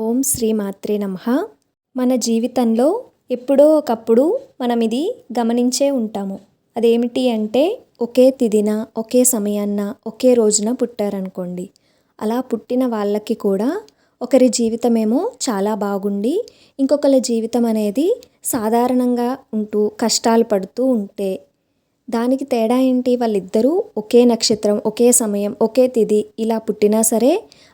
ఓం శ్రీ మాత్రే నమ. మన జీవితంలో ఎప్పుడో ఒకప్పుడు మనం ఇది గమనించే ఉంటాము. అదేమిటి అంటే ఒకే తిదిన ఒకే సమయాన్న ఒకే రోజున పుట్టారనుకోండి. అలా పుట్టిన వాళ్ళకి కూడా ఒకరి జీవితమేమో చాలా బాగుండి ఇంకొకరి జీవితం అనేది సాధారణంగా ఉంటూ కష్టాలు పడుతూ ఉంటే దానికి తేడా ఏంటి? వాళ్ళిద్దరూ ఒకే నక్షత్రం ఒకే సమయం ఒకే తిది ఇలా పుట్టినా సరే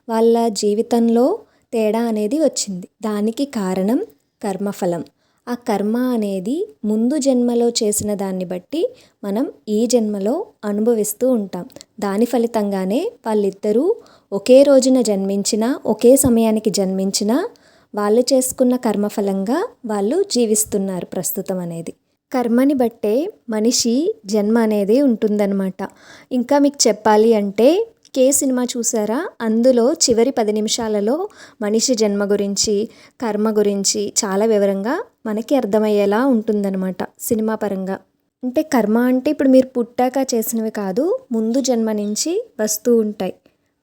వాళ్ళ జీవితంలో తేడా అనేది వచ్చింది. దానికి కారణం కర్మఫలం. ఆ కర్మ అనేది ముందు జన్మలో చేసిన దాన్ని బట్టి మనం ఈ జన్మలో అనుభవిస్తూ ఉంటాం. దాని ఫలితంగానే వాళ్ళిద్దరూ ఒకే రోజున జన్మించినా ఒకే సమయానికి జన్మించినా వాళ్ళు చేసుకున్న కర్మఫలంగా వాళ్ళు జీవిస్తున్నారు ప్రస్తుతం అనేది. కర్మని బట్టే మనిషి జన్మ అనేది ఉంటుందన్నమాట. ఇంకా మీకు చెప్పాలి అంటే కే సినిమా చూసారా? అందులో చివరి పది నిమిషాలలో మనిషి జన్మ గురించి కర్మ గురించి చాలా వివరంగా మనకి అర్థమయ్యేలా ఉంటుందన్నమాట సినిమా పరంగా. అంటే కర్మ అంటే ఇప్పుడు మీరు పుట్టాక చేసినవి కాదు ముందు జన్మ నుంచి వస్తూ ఉంటాయి.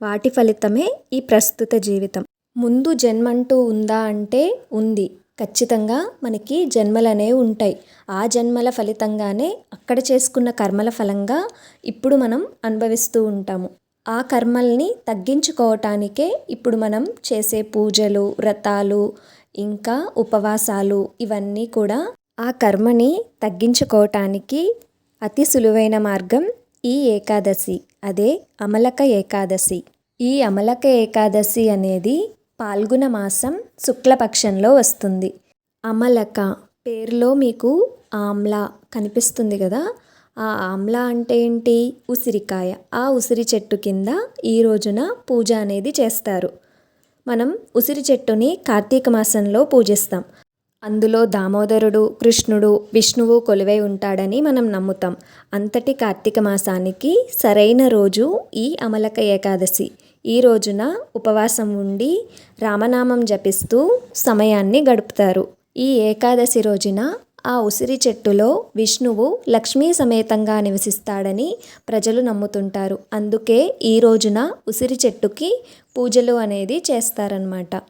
వాటి ఫలితమే ఈ ప్రస్తుత జీవితం. ముందు జన్మ అంటూ ఉందా అంటే ఉంది. ఖచ్చితంగా మనకి జన్మలనేవి ఉంటాయి. ఆ జన్మల ఫలితంగానే అక్కడ చేసుకున్న కర్మల ఫలంగా ఇప్పుడు మనం అనుభవిస్తూ ఉంటాము. ఆ కర్మల్ని తగ్గించుకోవటానికే ఇప్పుడు మనం చేసే పూజలు వ్రతాలు ఇంకా ఉపవాసాలు ఇవన్నీ కూడా ఆ కర్మని తగ్గించుకోవటానికి అతి సులువైన మార్గం ఈ ఏకాదశి. అదే అమలక ఏకాదశి. ఈ అమలక ఏకాదశి అనేది పాల్గొన మాసం శుక్లపక్షంలో వస్తుంది. అమలక పేరులో మీకు ఆమ్లా కనిపిస్తుంది కదా? ఆ ఆమ్లా అంటే ఏంటి? ఉసిరికాయ. ఆ ఉసిరి చెట్టు కింద ఈ రోజున పూజ అనేది చేస్తారు. మనం ఉసిరి చెట్టుని కార్తీక మాసంలో పూజిస్తాం. అందులో దామోదరుడు కృష్ణుడు విష్ణువు కొలువై ఉంటాడని మనం నమ్ముతాం. అంతటి కార్తీక మాసానికి సరైన రోజు ఈ అమలక ఏకాదశి. ఈ రోజున ఉపవాసం ఉండి రామనామం జపిస్తూ సమయాన్ని గడుపుతారు. ఈ ఏకాదశి రోజున ఆ ఉసిరి చెట్టులో విష్ణువు లక్ష్మీ సమేతంగా నివసిస్తాడని ప్రజలు నమ్ముతుంటారు. అందుకే ఈ రోజున ఉసిరి చెట్టుకి పూజలు అనేది చేస్తారనమాట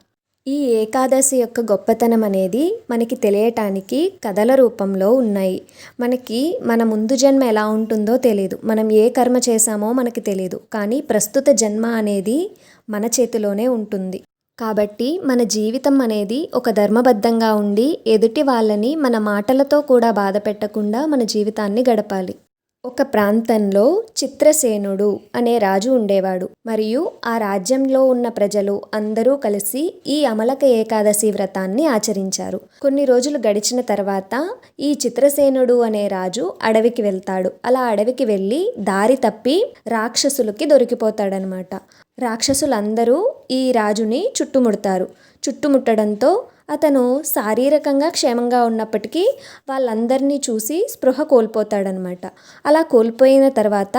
ఈ ఏకాదశి యొక్క గొప్పతనం అనేది మనకి తెలియటానికి కథల రూపంలో ఉన్నాయి. మనకి మన ముందు జన్మ ఎలా ఉంటుందో తెలియదు మనం ఏ కర్మ చేశామో మనకి తెలియదు కానీ ప్రస్తుత జన్మ అనేది మన చేతిలోనే ఉంటుంది. కాబట్టి మన జీవితం అనేది ఒక ధర్మబద్ధంగా ఉండి ఎదుటి వాళ్ళని మన మాటలతో కూడా బాధ పెట్టకుండా మన జీవితాన్ని గడపాలి. ఒక ప్రాంతంలో చిత్రసేనుడు అనే రాజు ఉండేవాడు. మరియు ఆ రాజ్యంలో ఉన్న ప్రజలు అందరూ కలిసి ఈ అమలక ఏకాదశి వ్రతాన్ని ఆచరించారు. కొన్ని రోజులు గడిచిన తర్వాత ఈ చిత్రసేనుడు అనే రాజు అడవికి వెళ్తాడు. అలా అడవికి వెళ్ళి దారి తప్పి రాక్షసులకి దొరికిపోతాడనమాట. రాక్షసులందరూ ఈ రాజుని చుట్టుముడతారు. చుట్టుముట్టడంతో అతను శారీరకంగా క్షేమంగా ఉన్నప్పటికీ వాళ్ళందరినీ చూసి స్పృహ కోల్పోతాడనమాట అలా కోల్పోయిన తర్వాత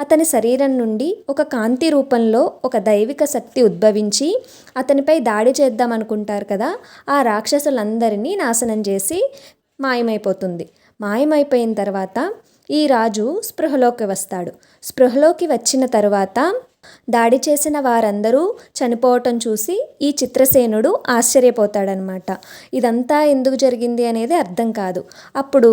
అతని శరీరం నుండి ఒక కాంతి రూపంలో ఒక దైవిక శక్తి ఉద్భవించి అతనిపై దాడి చేద్దాం అనుకుంటారు కదా ఆ రాక్షసులందరినీ నాశనం చేసి మాయమైపోతుంది. మాయమైపోయిన తర్వాత ఈ రాజు స్పృహలోకి వస్తాడు. స్పృహలోకి వచ్చిన తర్వాత దాడి చేసిన వారందరూ చనిపోవటం చూసి ఈ చిత్రసేనుడు ఆశ్చర్యపోతాడనమాట. ఇదంతా ఎందుకు జరిగింది అనేది అర్థం కాదు. అప్పుడు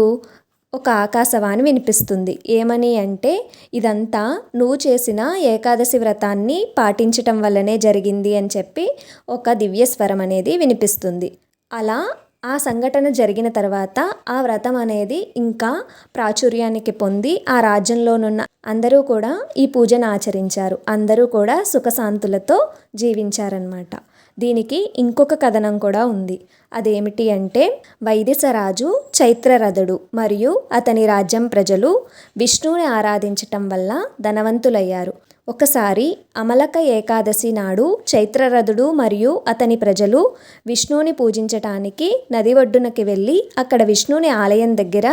ఒక ఆకాశవాణి వినిపిస్తుంది. ఏమని అంటే ఇదంతా నువ్వు చేసిన ఏకాదశి వ్రతాన్ని పాటించటం వల్లనే జరిగింది అని చెప్పి ఒక దివ్యస్వరం అనేది వినిపిస్తుంది. అలా ఆ సంఘటన జరిగిన తర్వాత ఆ వ్రతం అనేది ఇంకా ప్రాచుర్యానికి పొంది ఆ రాజ్యంలోనున్న అందరూ కూడా ఈ పూజను ఆచరించారు. అందరూ కూడా సుఖశాంతులతో జీవించారనమాట దీనికి ఇంకొక కథనం కూడా ఉంది. అదేమిటి అంటే వైదిసరాజు చైత్రరథుడు మరియు అతని రాజ్యం ప్రజలు విష్ణువుని ఆరాధించటం వల్ల ధనవంతులయ్యారు. ఒకసారి అమలక ఏకాదశి నాడు చైత్రరథుడు మరియు అతని ప్రజలు విష్ణువుని పూజించటానికి నది ఒడ్డునకి వెళ్ళి అక్కడ విష్ణువుని ఆలయం దగ్గర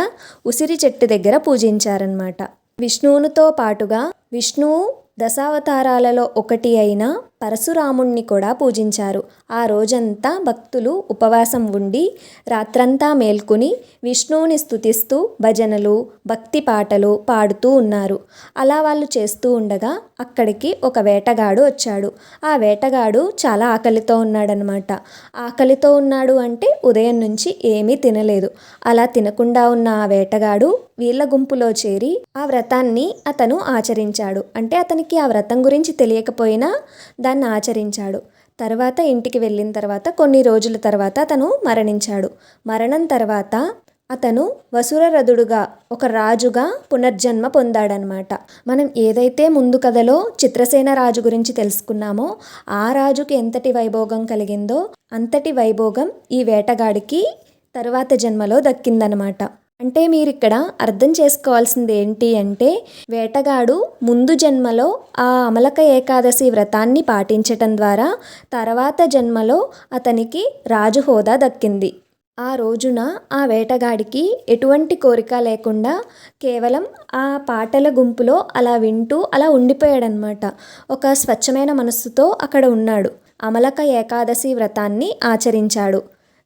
ఉసిరి చెట్టు దగ్గర పూజించారనమాట విష్ణువునితో పాటుగా విష్ణువు దశావతారాలలో ఒకటి అయిన పరశురాముణ్ణి కూడా పూజించారు. ఆ రోజంతా భక్తులు ఉపవాసం ఉండి రాత్రంతా మేల్కొని విష్ణువుని స్తుతిస్తూ భజనలు భక్తి పాటలు పాడుతూ ఉన్నారు. అలా వాళ్ళు చేస్తూ ఉండగా అక్కడికి ఒక వేటగాడు వచ్చాడు. ఆ వేటగాడు చాలా ఆకలితో ఉన్నాడనమాట ఆకలితో ఉన్నాడు అంటే ఉదయం నుంచి ఏమీ తినలేదు. అలా తినకుండా ఉన్న ఆ వేటగాడు వీళ్ళ గుంపులో చేరి ఆ వ్రతాన్ని అతను ఆచరించాడు. అంటే అతనికి ఆ వ్రతం గురించి తెలియకపోయినా వ్రతాన్ని ఆచరించాడు. తర్వాత ఇంటికి వెళ్ళిన తర్వాత కొన్ని రోజుల తర్వాత అతను మరణించాడు. మరణం తర్వాత అతను వసురరథుడుగా ఒక రాజుగా పునర్జన్మ పొందాడనమాట మనం ఏదైతే ముందు కథలో చిత్రసేన రాజు గురించి తెలుసుకున్నామో ఆ రాజుకి ఎంతటి వైభోగం కలిగిందో అంతటి వైభోగం ఈ వేటగాడికి తరువాత జన్మలో దక్కిందనమాట అంటే మీరు ఇక్కడ అర్థం చేసుకోవాల్సింది ఏంటి అంటే వేటగాడు ముందు జన్మలో ఆ అమలక ఏకాదశి వ్రతాన్ని పాటించటం ద్వారా తర్వాత జన్మలో అతనికి రాజు హోదా దక్కింది. ఆ రోజున ఆ వేటగాడికి ఎటువంటి కోరిక లేకుండా కేవలం ఆ పాటల గుంపులో అలా వింటూ అలా ఉండిపోయాడనమాట ఒక స్వచ్ఛమైన మనస్సుతో అక్కడ ఉన్నాడు. అమలక ఏకాదశి వ్రతాన్ని ఆచరించాడు.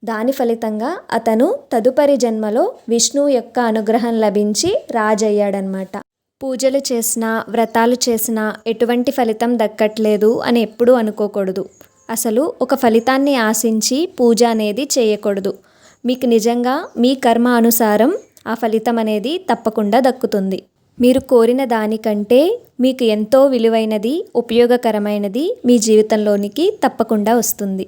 దాని ఫలితంగా అతను తదుపరి జన్మలో విష్ణువు యొక్క అనుగ్రహం లభించి రాజయ్యాడనమాట. పూజలు చేసినా వ్రతాలు చేసినా ఎటువంటి ఫలితం దక్కట్లేదు అని ఎప్పుడూ అనుకోకూడదు. అసలు ఒక ఫలితాన్ని ఆశించి పూజ అనేది చేయకూడదు. మీకు నిజంగా మీ కర్మ అనుసారం ఆ ఫలితం అనేది తప్పకుండా దక్కుతుంది. మీరు కోరిన దానికంటే మీకు ఎంతో విలువైనది ఉపయోగకరమైనది మీ జీవితంలోనికి తప్పకుండా వస్తుంది.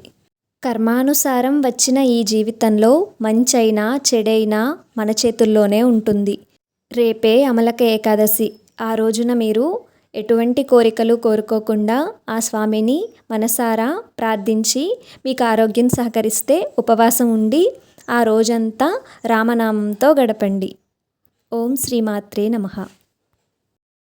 కర్మానుసారం వచ్చిన ఈ జీవితంలో మంచైనా చెడైనా మన చేతుల్లోనే ఉంటుంది. రేపే అమలక ఏకాదశి. ఆ రోజున మీరు ఎటువంటి కోరికలు కోరుకోకుండా ఆ స్వామిని మనసారా ప్రార్థించి మీకు ఆరోగ్యం సహకరిస్తే ఉపవాసం ఉండి ఆ రోజంతా రామనామంతో గడపండి. ఓం శ్రీమాత్రే నమః.